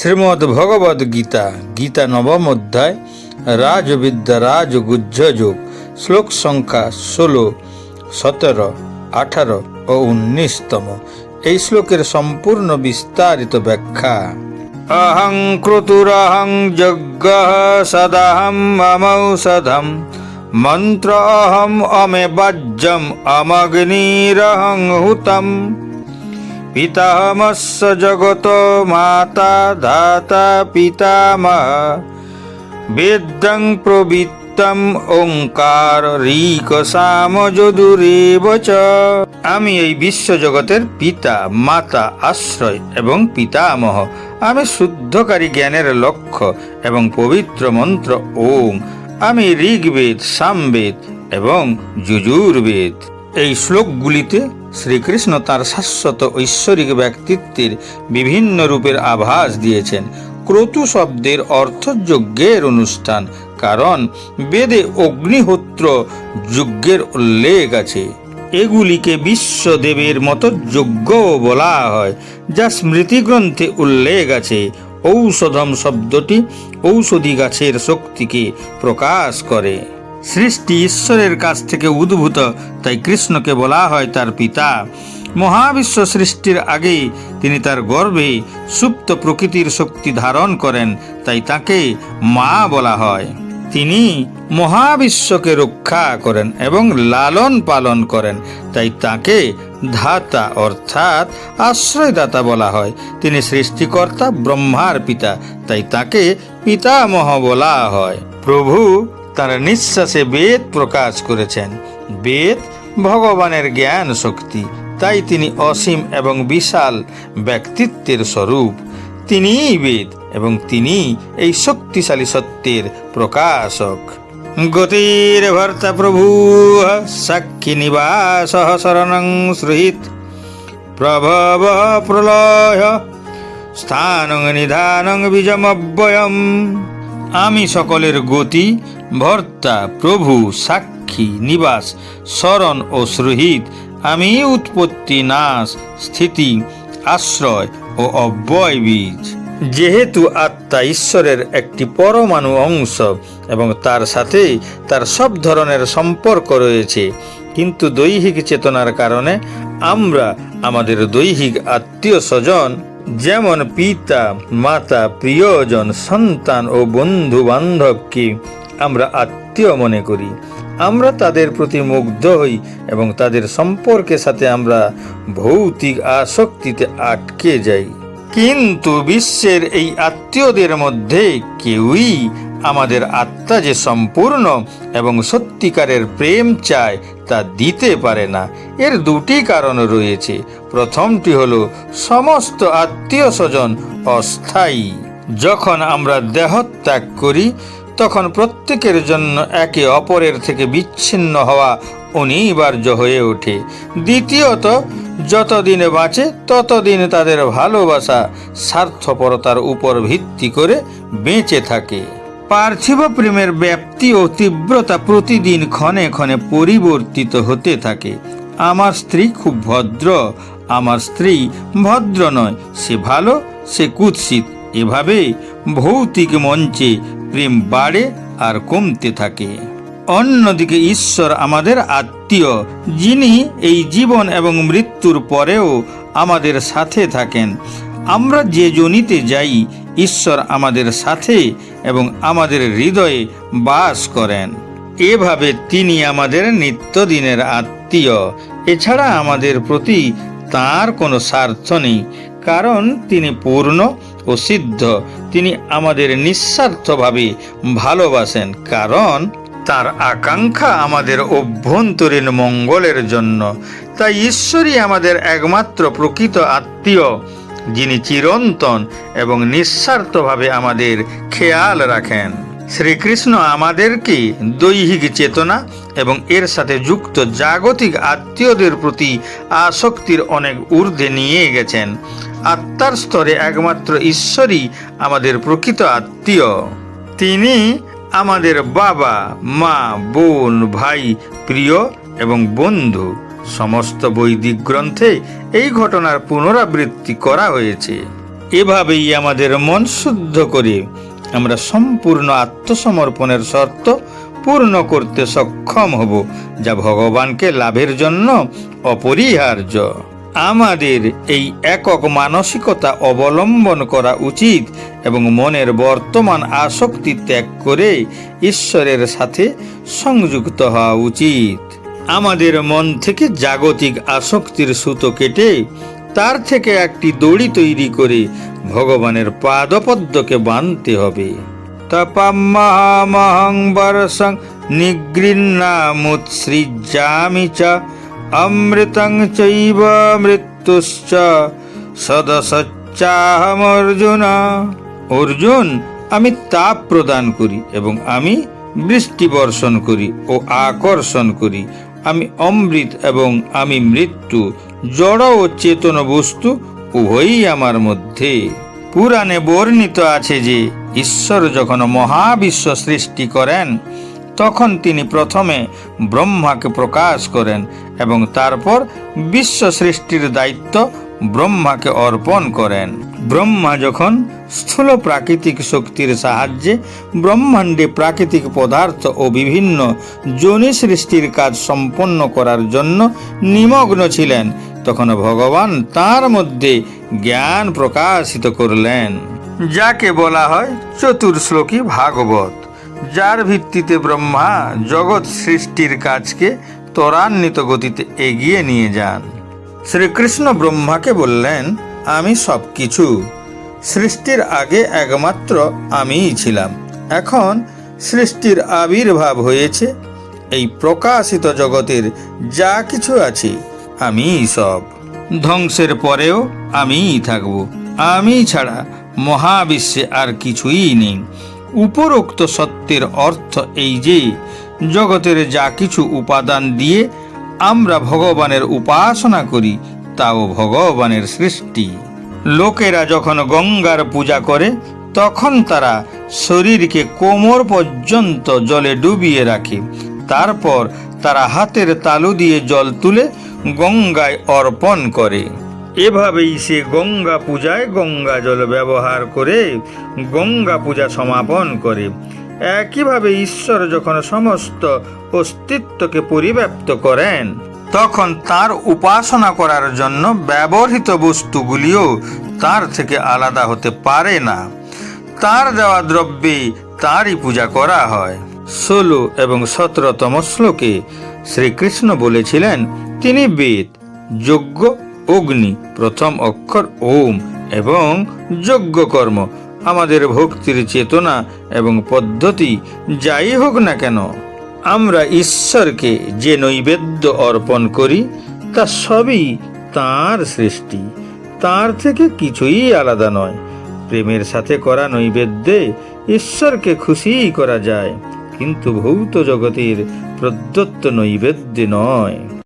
শ্রীমদ্ ভগবদ গীতা গীতা নবম অধ্যায়, রাজবিদ্যা রাজগুহ্য যোগ শ্লোক সংখ্যা ষোলো, সতেরো, আঠারো ও উনিশতম। এই শ্লোকের সম্পূর্ণ বিস্তারিত ব্যাখ্যা। অহং ক্রতুরহং যজ্ঞ সদাহম মমৌষধম মন্ত্র অহম অমে বাজ্যম, অমগ্নিরহং হুতম। পিতামস্য জগত মাতা ধাতা পিতামহ বেদং প্রবৃত্তম ওঙ্কার ঋক সাম যদুরেব চ আমি এই বিশ্বজগতের পিতা, মাতা, আশ্রয় এবং পিতামহ। আমি শুদ্ধকারী জ্ঞানের লক্ষ্য এবং পবিত্র মন্ত্র ওম। আমি ঋগ্বেদ, সামবেদ এবং যজুর্বেদ। এই শ্লোকগুলিতে শ্রীকৃষ্ণ তার শাশ্বত ঐশ্বরিক ব্যক্তিত্বের বিভিন্ন রূপের আভাস দিয়েছেন। ক্রতু শব্দের অর্থ যজ্ঞের অনুষ্ঠান, কারণ বেদে অগ্নিহোত্র যজ্ঞের উল্লেখ আছে। এগুলিকে বিশ্বদেবের মতো যজ্ঞও বলা হয়, যা স্মৃতিগ্রন্থে উল্লেখ আছে। ঔষধম শব্দটি ঔষধি গাছের শক্তিকে প্রকাশ করে। সৃষ্টি ঈশ্বরের কাছ থেকে উদ্ভূত, তাই কৃষ্ণকে বলা হয় তার পিতা। মহাবিশ্ব সৃষ্টির আগে তিনি তার গর্ভে সুপ্ত প্রকৃতির শক্তি ধারণ করেন, তাই তাকে মা বলা হয়। তিনি মহাবিশ্বকে রক্ষা করেন এবং লালন পালন করেন, তাই তাকে ধাতা অর্থাৎ আশ্রয়দাতা বলা হয়। তিনি সৃষ্টিকর্তা, ব্রহ্মার পিতা, তাই তাকে পিতামহ বলা হয়। প্রভু তার নিঃশ্বাসে বেদ প্রকাশ করেছেন। বেদ ভগবানের জ্ঞান শক্তি, তাই তিনি অসীম এবং বিশাল ব্যক্তিত্বের স্বরূপ। তিনিই বেদ এবং তিনি এই শক্তিশালী সত্যের প্রকাশক। গতির ভর্তা প্রভু সাক্ষী নিবাস শরণং শ্রুহিত। প্রভব প্রলয় স্থানং নিধানং বীজমব্যয়ম আমি সকলের গতি ভর্তা, প্রভু, সাক্ষী, নিবাস শরণ ও সুহৃদ, আমি উৎপত্তি, নাশ, স্থিতি, আশ্রয় ও অব্যয় বীজ। যেহেতু আত্মা ঈশ্বরের একটি পরমাণু অংশ এবং তার সাথে তার সব ধরনের সম্পর্ক রয়েছে, কিন্তু দৈহিক চেতনার কারণে আমরা আমাদের দৈহিক আত্মীয় স্বজন, যেমন পিতা, মাতা, প্রিয়জন, সন্তান ও বন্ধু বান্ধবকে আমরা আত্মীয় মনে করি। আমরা তাদের প্রতি মুগ্ধ হই এবং তাদের সম্পর্কের সাথে আমরা ভৌতিক আসক্তিতে আটকে যাই। কিন্তু বিশ্বের এই আত্মীয়দের মধ্যে কেউই আমাদের আত্মা যে সম্পূর্ণ এবং সত্যিকারের প্রেম চায় তা দিতে পারে না। এর দুটি কারণ রয়েছে। প্রথমটি হলো, সমস্ত আত্মীয় স্বজন অস্থায়ী। যখন আমরা দেহত্যাগ করি, তখন প্রত্যেকের জন্য একে অপরের থেকে বিচ্ছিন্ন হওয়া অনিবার্য হয়ে ওঠে। দ্বিতীয়ত, যতদিন বাঁচে, ততদিন তাদের ভালোবাসা স্বার্থপরতার উপর ভিত্তি করে বেঁচে থাকে। পার্থিব প্রেমের ব্যাপ্তি ও তীব্রতা প্রতিদিন ক্ষণে ক্ষণে পরিবর্তিত হতে থাকে। আমার স্ত্রী খুব ভদ্র, আমার স্ত্রী ভদ্র নয়, সে ভালো, সে কুৎসিত। এভাবে ভৌতিক মঞ্চে প্রেম বাড়ে আর কমতে থাকে। অন্যদিকে ঈশ্বর আমাদের আত্মীয়, যিনি এই জীবন এবং মৃত্যুর পরেও আমাদের সাথে থাকেন। আমরা যে জনিতে যাই, ঈশ্বর আমাদের সাথে এবং আমাদের হৃদয়ে বাস করেন। এভাবে তিনি আমাদের নিত্যদিনের আত্মীয়। এছাড়া আমাদের প্রতি তার কোনো স্বার্থ নেই। কারণ তিনি পূর্ণ ও সিদ্ধ। তিনি আমাদের নিঃস্বার্থভাবে ভালোবাসেন, কারণ তার আকাঙ্ক্ষা আমাদের অভ্যন্তরীণ মঙ্গলের জন্য। তাই ঈশ্বরই আমাদের একমাত্র প্রকৃত আত্মীয়, যিনি চিরন্তন এবং নিঃস্বার্থভাবে আমাদের খেয়াল রাখেন। শ্রীকৃষ্ণ আমাদেরকে দৈহিক চেতনা এবং এর সাথে যুক্ত জাগতিক আত্মীয়দের প্রতি আসক্তির অনেক ঊর্ধ্বে নিয়ে গেছেন আত্মার স্তরে একমাত্র ঈশ্বরই আমাদের প্রকৃত আত্মীয়। তিনি আমাদের বাবা, মা, বোন, ভাই, প্রিয় এবং বন্ধু। সমস্ত বৈদিক গ্রন্থে এই ঘটনার পুনরাবৃত্তি করা হয়েছে। এভাবেই আমাদের মন শুদ্ধ করে আমরা সম্পূর্ণ আত্মসমর্পণের শর্ত পূর্ণ করতে সক্ষম হব, যা ভগবানকে লাভের জন্য অপরিহার্য। আমাদের এই একক মানসিকতা অবলম্বন করা উচিত এবং মনের বর্তমান আসক্তি ত্যাগ করে ঈশ্বরের সাথে সংযুক্ত হওয়া উচিত। আমাদের মন থেকে জাগতিক আসক্তির সুতো কেটে তার থেকে একটি দড়ি তৈরি করে ভগবানের পাদপদ্মকে বাঁধতে হবে। তপামহং বর্ষং নিগৃহ্ণামুৎসৃজামি চ অমৃতং চৈব মৃত্যুশ্চ সদসচ্চাহম অর্জুন অর্জুন আমি তাপ প্রদান করি এবং আমি বৃষ্টি বর্ষণ করি ও আকর্ষণ করি। আমি অমৃত এবং আমি মৃত্যু, জড় ও চেতন বস্তু উভয়ই আমার মধ্যে। পুরাণে বর্ণিত আছে যে, ঈশ্বর যখন মহাবিশ্ব সৃষ্টি করেন, তখন তিনি প্রথমে ব্রহ্মাকে প্রকাশ করেন এবং তারপর বিশ্ব সৃষ্টির দায়িত্ব ব্রহ্মাকে অর্পণ করেন। ব্রহ্মা যখন স্থূল প্রাকৃতিক শক্তির সাহায্যে ব্রহ্মাণ্ডে প্রাকৃতিক পদার্থ ও বিভিন্ন যোনি সৃষ্টির কাজ সম্পন্ন করার জন্য নিমগ্ন ছিলেন, তখন ভগবান তার মধ্যে জ্ঞান প্রকাশিত করলেন। যাকে বলা হয় চতুর্শ্লোকী ভাগবত, যার ভিত্তিতে ব্রহ্মা জগৎ সৃষ্টির কাজকে ত্বরান্বিত গতিতে এগিয়ে নিয়ে যান। শ্রীকৃষ্ণ ব্রহ্মাকে বললেন, আমি সব কিছু সৃষ্টির আগে একমাত্র আমিই ছিলাম। এখন সৃষ্টির আবির্ভাব হয়েছে। এই প্রকাশিত জগতের যা কিছু আছে, আমিই সব। ধ্বংসের পরেও আমিই থাকব। আমি ছাড়া মহাবিশ্বে আর কিছুই নেই। উপরোক্ত সত্যের অর্থ এই যে জগতের যা কিছু উপাদান দিয়ে আমরা ভগবানের উপাসনা করি, তাও ভগবানের সৃষ্টি। লোকেরা যখন গঙ্গার পূজা করে, তখন তারা শরীরকে কোমর পর্যন্ত জলে ডুবিয়ে রাখে। তারপর তারা হাতের তালু দিয়ে জল তুলে গঙ্গায় অর্পণ করে। এভাবেই সে গঙ্গা পূজায় গঙ্গা জল ব্যবহার করে গঙ্গা পূজা সমাপন করে। একইভাবে ঈশ্বর যখন সমস্ত অস্তিত্বকে পরিব্যাপ্ত করেন, তখন তার উপাসনা করার জন্য ব্যবহৃত বস্তুগুলিও তার থেকে আলাদা হতে পারে না। তার দেওয়া দ্রব্যে তারই পূজা করা হয়। ষোলো এবং সতেরোতম শ্লোকে শ্রীকৃষ্ণ বলেছিলেন, তিনি বেদ, যজ্ঞ, অগ্নি, প্রথম অক্ষর ওম এবং যজ্ঞ কর্ম আমাদের ভক্তির চেতনা এবং পদ্ধতি যাই হোক না কেন, আমরা ঈশ্বরকে যে নৈবেদ্য অর্পণ করি, তা সবই তাঁর সৃষ্টি। তার থেকে কিছুই আলাদা নয়। প্রেমের সাথে করা নৈবেদ্যে ঈশ্বরকে খুশিই করা যায়, কিন্তু ভৌত জগতের প্রদত্ত নৈবেদ্যে নয়।